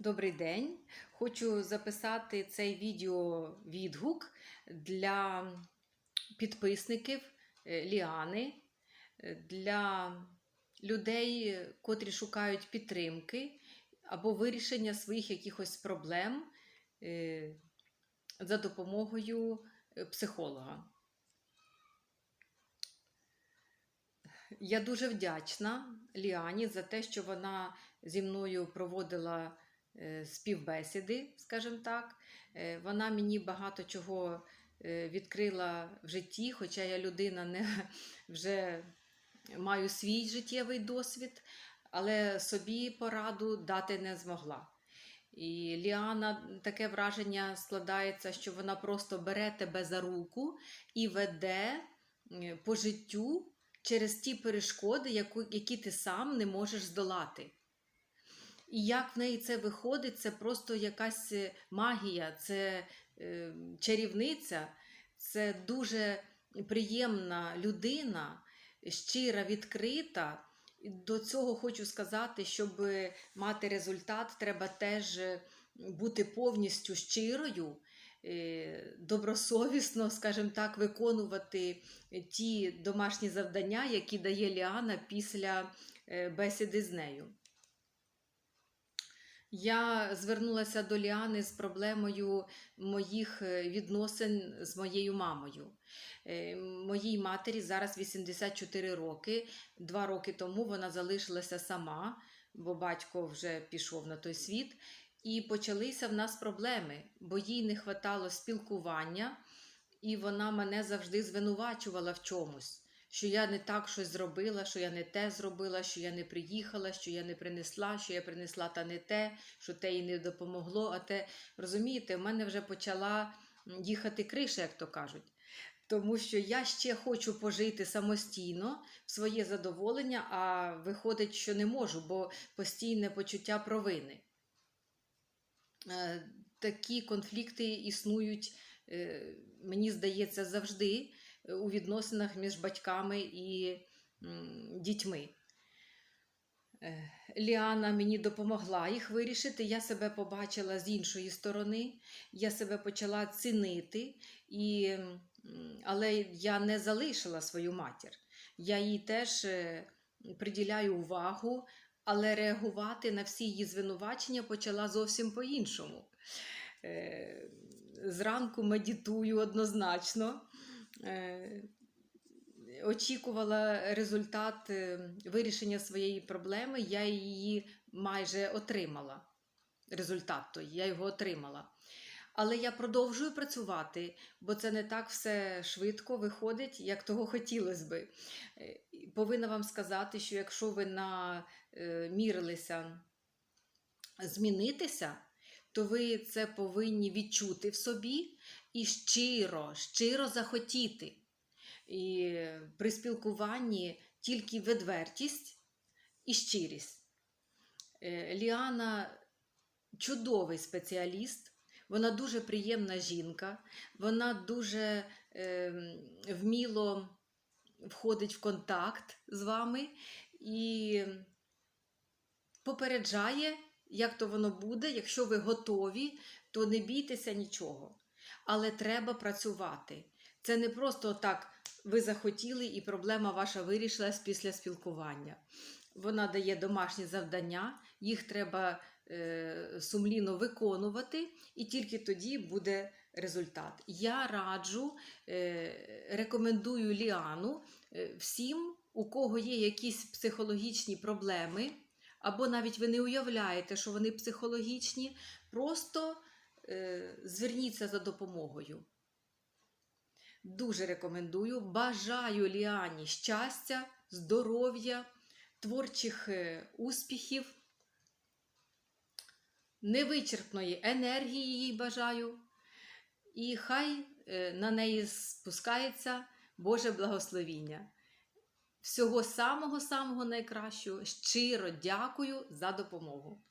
Добрий день. Хочу записати цей відео відгук для підписників е, Ліани, е, для людей, котрі шукають підтримки або вирішення своїх якихось проблем е, за допомогою психолога. Я дуже вдячна Ліані за те, що вона зі мною проводила співбесіди, скажімо так. Е, Вона мені багато чого е, відкрила в житті, хоча я людина не вже маю свій життєвий досвід, але собі пораду дати не змогла. І Ліана таке враження складається, що вона просто бере тебе за руку і веде е, по життю через ті перешкоди, які ти сам не можеш здолати. І як в неї це виходить, це просто якась е, магія, це е, чарівниця, це дуже приємна людина, щира, відкрита. До цього хочу сказати, щоб мати результат, треба теж е, бути повністю щирою, е, добросовісно, скажімо так, виконувати ті домашні завдання, які дає Ліана після бесіди з нею. Я звернулася до Ліани з проблемою моїх е, відносин з моєю мамою. Е, Моїй матері зараз 84 роки. Два роки тому вона залишилася сама, бо батько вже пішов на той світ. І почалися в нас проблеми, бо їй не вистачало спілкування, і вона мене завжди звинувачувала в чомусь. Що я не так щось зробила, що я не те зробила, що я не приїхала, що я не принесла, що я принесла та не те, що те їй не допомогло. А те, розумієте, в мене вже почала їхати криша, як то кажуть. Тому що я ще хочу пожити самостійно в своє задоволення, а виходить, що не можу, бо постійне почуття провини. Е, Такі конфлікти існують, е, мені здається, завжди у відносинах між батьками і дітьми. Е, Ліана мені допомогла їх вирішити. Я себе побачила з іншої сторони, я себе почала цінити, і, але я не залишила свою матір. Я їй теж е, приділяю увагу, але реагувати на всі її звинувачення почала зовсім по-іншому. Е, Зранку медитую однозначно. Е, Очікувала результат е, вирішення своєї проблеми, я її майже отримала. Результат той, я його отримала. Але я продовжую працювати, бо це не так все швидко виходить, як того хотілося би. Е, Повинна вам сказати, що якщо ви намірилися змінитися, то ви це повинні відчути в собі і щиро, щиро захотіти. І при спілкуванні тільки відвертість і щирість. Е, Ліана чудовий спеціаліст, вона дуже приємна жінка, вона дуже е, вміло входить в контакт з вами і попереджає, як то воно буде. Якщо ви готові, то не бійтеся нічого. Але треба працювати. Це не просто так ви захотіли, і проблема ваша вирішилась після спілкування. Вона дає домашні завдання, їх треба е, сумлінно виконувати, і тільки тоді буде результат. Я раджу, е, рекомендую Ліану е, всім, у кого є якісь психологічні проблеми, або навіть ви не уявляєте, що вони психологічні, просто е, зверніться за допомогою. Дуже рекомендую. Бажаю Ліані щастя, здоров'я, творчих е, успіхів, невичерпної енергії їй бажаю. І хай е, на неї спускається Боже благословіння. Всього самого-самого найкращого. Щиро дякую за допомогу.